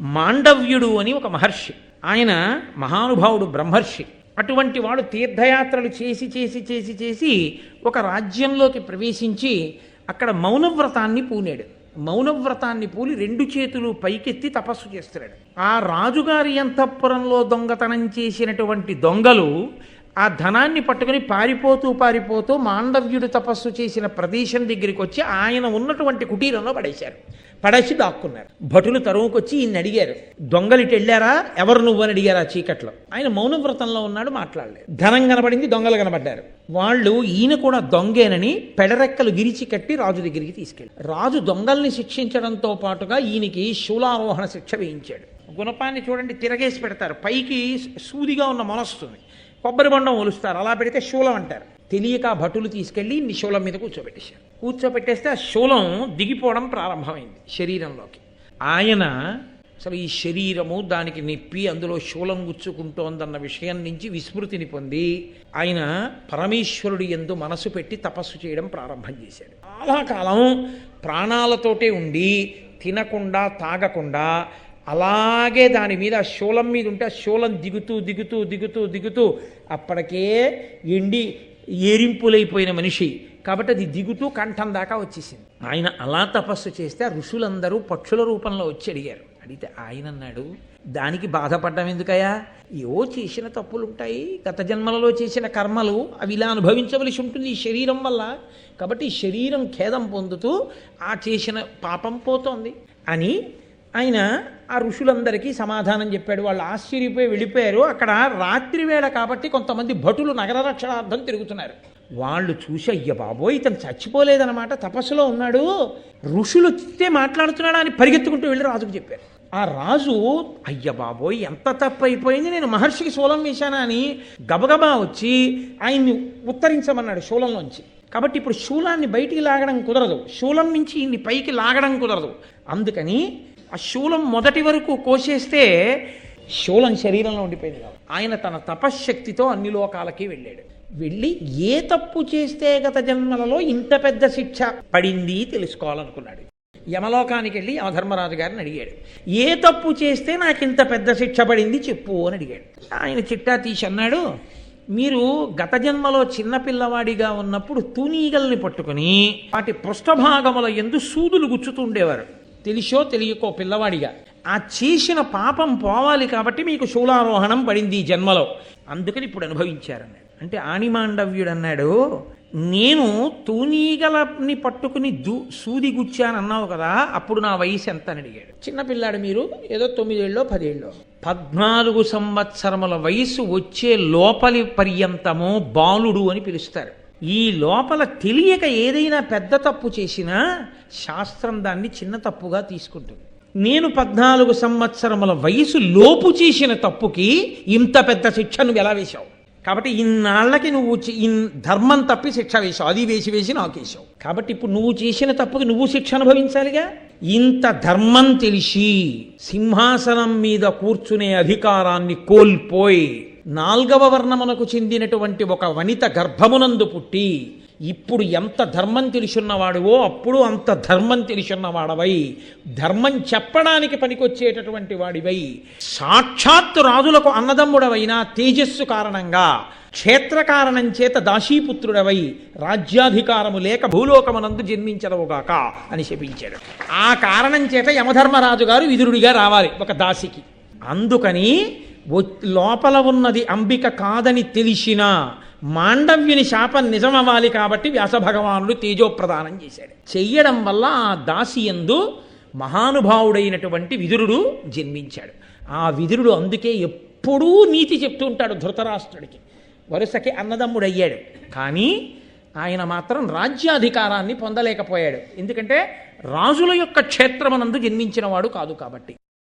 మాండవ్యుడు అని ఒక మహర్షి. ఆయన మహానుభావుడు బ్రహ్మర్షి. అటువంటి వాడు తీర్థయాత్రలు చేసి చేసి చేసి చేసి ఒక రాజ్యంలోకి ప్రవేశించి అక్కడ మౌనవ్రతాన్ని పూనాడు. మౌనవ్రతాన్ని పూలి రెండు చేతులు పైకెత్తి తపస్సు చేస్తున్నాడు. ఆ రాజుగారి అంతఃపురంలో దొంగతనం చేసినటువంటి దొంగలు ఆ ధనాన్ని పట్టుకుని పారిపోతూ పారిపోతూ మాండవ్యుడు తపస్సు చేసిన ప్రదేశం దగ్గరికి వచ్చి ఆయన ఉన్నటువంటి కుటీరంలో పడేశారు. పడేసి దాక్కున్నారు. భటులు తరువుకొచ్చి ఈయన్ని అడిగారు దొంగలిటి వెళ్ళారా? ఎవరు నువ్వు? అని అడిగారు ఆ చీకట్లో. ఆయన మౌనవ్రతంలో ఉన్నాడు మాట్లాడలేదు. ధనం కనబడింది దొంగలు కనబడ్డారు. వాళ్ళు ఈయన కూడా దొంగేనని పెడరెక్కలు గిరిచి కట్టి రాజు దగ్గరికి తీసుకెళ్ళి రాజు దొంగల్ని శిక్షించడంతో పాటుగా ఈయనకి శూలారోహణ శిక్ష వేయించాడు. గుణపాన్ని చూడండి తిరగేసి పెడతారు. పైకి సూదిగా ఉన్న మొనస్తుంది కొబ్బరి బొండం ఒలుస్తారు. అలా పెడితే శూలం అంటారు. తెలియక భటులు తీసుకెళ్ళి ఇన్ని శూలం మీద కూర్చోబెట్టేశారు. కూర్చోబెట్టేస్తే ఆ శూలం దిగిపోవడం ప్రారంభమైంది శరీరంలోకి. ఆయన అసలు ఈ శరీరము దానికి నెప్పి అందులో శూలం గుచ్చుకుంటోందన్న విషయం నుంచి విస్మృతిని పొంది ఆయన పరమేశ్వరుడు ఎందు మనసు పెట్టి తపస్సు చేయడం ప్రారంభం చేశాడు. చాలా కాలం ప్రాణాలతోటే ఉండి తినకుండా తాగకుండా అలాగే దాని మీద శూలం మీద ఉంటే ఆ శూలం దిగుతూ దిగుతూ దిగుతూ దిగుతూ అప్పటికే ఎండి ఏరింపులైపోయిన మనిషి. కాబట్టి అది దిగుతూ కంఠం దాకా వచ్చేసింది. ఆయన అలా తపస్సు చేస్తే ఋషులందరూ పక్షుల రూపంలో వచ్చి అడిగారు. అడిగితే ఆయన అన్నాడు దానికి బాధపడ్డం ఎందుకయ్యా? ఏవో చేసిన తప్పులు ఉంటాయి గత జన్మలలో చేసిన కర్మలు అవి ఇలా అనుభవించవలసి ఉంటుంది ఈ శరీరం వల్ల. కాబట్టి ఈ శరీరం ఖేదం పొందుతూ ఆ చేసిన పాపం పోతోంది. అని ఆయన ఆ ఋషులందరికీ సమాధానం చెప్పాడు. వాళ్ళు ఆశ్చర్యపోయి వెళ్ళిపోయారు. అక్కడ రాత్రి వేళ కాబట్టి కొంతమంది భటులు నగర రక్షణార్థం తిరుగుతున్నారు. వాళ్ళు చూసి అయ్య బాబోయ్ ఇతను చచ్చిపోలేదన్నమాట తపస్సులో ఉన్నాడు. ఋషులు వస్తే మాట్లాడుతున్నాడా అని పరిగెత్తుకుంటూ వెళ్ళి రాజుకు చెప్పారు. ఆ రాజు అయ్య బాబోయ్ ఎంత తప్పు అయిపోయింది నేను మహర్షికి శూలం వేశానా అని గబగబా వచ్చి ఆయన్ని ఉత్తరించమన్నాడు శూలంలోంచి. కాబట్టి ఇప్పుడు శూలాన్ని బయటికి లాగడం కుదరదు. శూలం నుంచి ఇన్ని పైకి లాగడం కుదరదు. అందుకని ఆ శూలం మొదటి వరకు కోసేస్తే శూలం శరీరంలో ఉండిపోయింది కాబట్టి. ఆయన తన తపశ్శక్తితో అన్ని లోకాలకి వెళ్ళాడు. వెళ్ళి ఏ తప్పు చేస్తే గత జన్మలలో ఇంత పెద్ద శిక్ష? పడింది తెలుసుకోవాలనుకున్నాడు. యమలోకానికి వెళ్ళి యమధర్మరాజు గారిని అడిగాడు. ఏ తప్పు చేస్తే నాకు ఇంత పెద్ద శిక్ష పడింది చెప్పు అని అడిగాడు. ఆయన చిట్టా తీసి అన్నాడు మీరు గత జన్మలో చిన్నపిల్లవాడిగా ఉన్నప్పుడు తూనీగల్ని పట్టుకుని వాటి పృష్ఠభాగముల ఎందు సూదులు గుచ్చుతుండేవారు తెలిసో తెలియకో పిల్లవాడిగా. ఆ చేసిన పాపం పోవాలి కాబట్టి మీకు శూలారోహణం పడింది ఈ జన్మలో. అందుకని ఇప్పుడు అనుభవించారన్నాడు. అంటే ఆణిమాండవ్యుడు అన్నాడు నేను తూనీగలని పట్టుకుని దూ సూది గుచ్చానన్నావు కదా అప్పుడు నా వయసు ఎంత? అని అడిగాడు. చిన్నపిల్లాడు మీరు ఏదో తొమ్మిదేళ్ళో పదేళ్ళో. పద్నాలుగు సంవత్సరముల వయసు వచ్చే లోపలి పర్యంతము బాలుడు అని పిలుస్తారు. ఈ లోపల తెలియక ఏదైనా పెద్ద తప్పు చేసినా శాస్త్రం దాన్ని చిన్న తప్పుగా తీసుకుంటుంది. నేను పద్నాలుగు సంవత్సరముల వయసు లోపు చేసిన తప్పుకి ఇంత పెద్ద శిక్ష నువ్వు ఎలా వేశావు? కాబట్టి ఇన్నాళ్ళకి నువ్వు ఇన్ ధర్మం తప్పి శిక్ష వేశావు. అది వేసి వేసి నాకు వేశావు కాబట్టి ఇప్పుడు నువ్వు చేసిన తప్పుకి నువ్వు శిక్ష అనుభవించాలిగా? ఇంత ధర్మం తెలిసి సింహాసనం మీద కూర్చునే అధికారాన్ని కోల్పోయి నాల్గవ వర్ణమునకు చెందినటువంటి ఒక వనిత గర్భమునందు పుట్టి ఇప్పుడు ఎంత ధర్మం తెలుసున్నవాడివో అప్పుడు అంత ధర్మం తెలుసున్నవాడవై. ధర్మం చెప్పడానికి పనికొచ్చేటటువంటి వాడివై. సాక్షాత్తు రాజులకు అన్నదమ్ముడవైన తేజస్సు కారణంగా క్షేత్ర కారణం చేత దాసీపుత్రుడవై రాజ్యాధికారము లేక భూలోకమునందు జన్మించడవుగాక అని శపించాడు. ఆ కారణం చేత యమధర్మరాజు గారు విదురుడిగా రావాలి ఒక దాసికి. అందుకని లోపల ఉన్నది అంబిక కాదని తెలిసిన మాండవ్యుని శాపం నిజమవ్వాలి కాబట్టి వ్యాసభగవానుడు తేజోప్రదానం చేశాడు. చెయ్యడం వల్ల ఆ దాసి ఎందు మహానుభావుడైనటువంటి విదురుడు జన్మించాడు. ఆ విదురుడు అందుకే ఎప్పుడూ నీతి చెప్తూ ఉంటాడు ధృతరాష్ట్రుడికి. వరుసకి అన్నదమ్ముడయ్యాడు. కానీ ఆయన మాత్రం రాజ్యాధికారాన్ని పొందలేకపోయాడు. ఎందుకంటే రాజుల యొక్క క్షేత్రమనందు జన్మించినవాడు కాదు కాబట్టి.